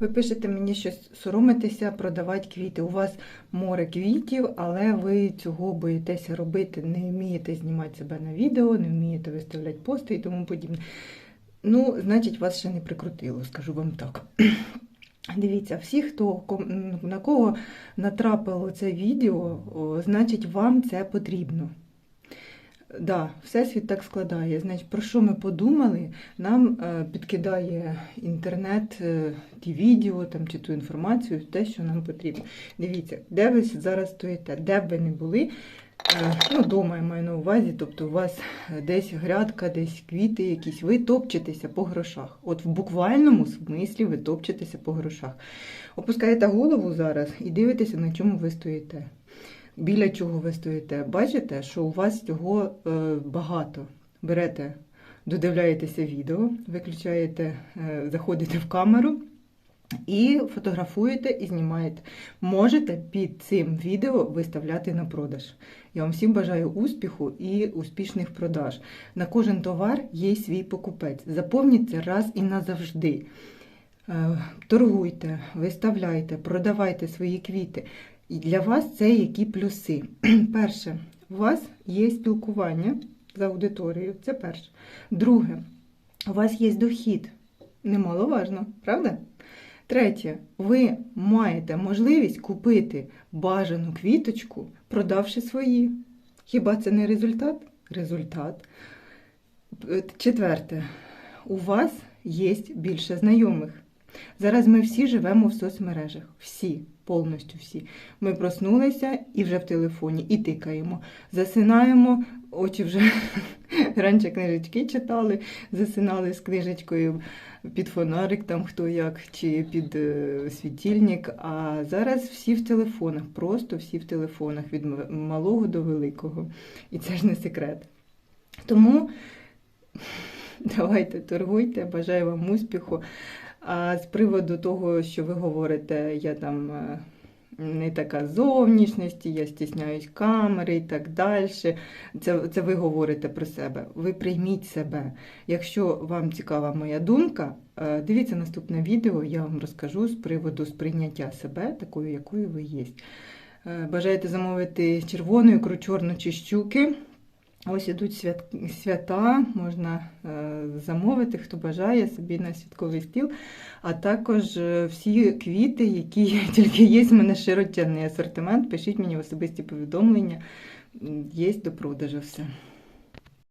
Ви пишете мені щось соромитеся, продавати квіти. У вас море квітів, але ви цього боїтеся робити, не вмієте знімати себе на відео, не вмієте виставляти пости і тому подібне. Ну, значить, вас ще не прикрутило, скажу вам так. Дивіться, всі, хто на кого натрапило це відео, значить, вам це потрібно. Да, всесвіт так складає. Значить, про що ми подумали? Нам е, підкидає інтернет, е, ті відео там, чи ту інформацію, те, що нам потрібно. Дивіться, де ви зараз стоїте, де б ви не були. Е, ну, дома я маю на увазі, тобто у вас десь грядка, десь квіти якісь, ви топчетеся по грошах. От в буквальному смислі ви топчетеся по грошах. Опускаєте голову зараз і дивитеся, на чому ви стоїте. Біля чого ви стоїте. Бачите, що у вас цього е, багато. Берете, додивляєтеся відео, виключаєте, е, заходите в камеру і фотографуєте і знімаєте. Можете під цим відео виставляти на продаж. Я вам всім бажаю успіху і успішних продаж. На кожен товар є свій покупець. Запомніть це раз і назавжди. Е, Торгуйте, виставляйте, продавайте свої квіти. І для вас це які плюси? Перше, у вас є спілкування з аудиторією, це перше. Друге, у вас є дохід. Немаловажно, правда? Третє, ви маєте можливість купити бажану квіточку, продавши свої. Хіба це не результат? Результат. Е, Четверте, у вас є більше знайомих. Зараз ми всі живемо в соцмережах. Всі, повністю всі. Ми проснулися і вже в телефоні, і тикаємо. Засинаємо, очі вже раніше книжечки читали, засинали з книжечкою під фонарик, там хто як, чи під е, світильник. А зараз всі в телефонах, просто всі в телефонах, від малого до великого. І це ж не секрет. Тому давайте торгуйте, бажаю вам успіху. А з приводу того, що ви говорите, я там е, не така зовнішності, я стісняюсь камери і так далі. Це, це ви говорите про себе. Ви прийміть себе. Якщо вам цікава моя думка, е, дивіться наступне відео, я вам розкажу з приводу сприйняття себе, такою, якою ви є. Е, Бажаєте замовити червону, ікру чорну чи щуки. Ось ідуть свят... свята, можна е, замовити, хто бажає собі на святковий стіл. А також е, всі квіти, які тільки є, в мене широченний асортимент. Пишіть мені в особисті повідомлення. Є до продажу все.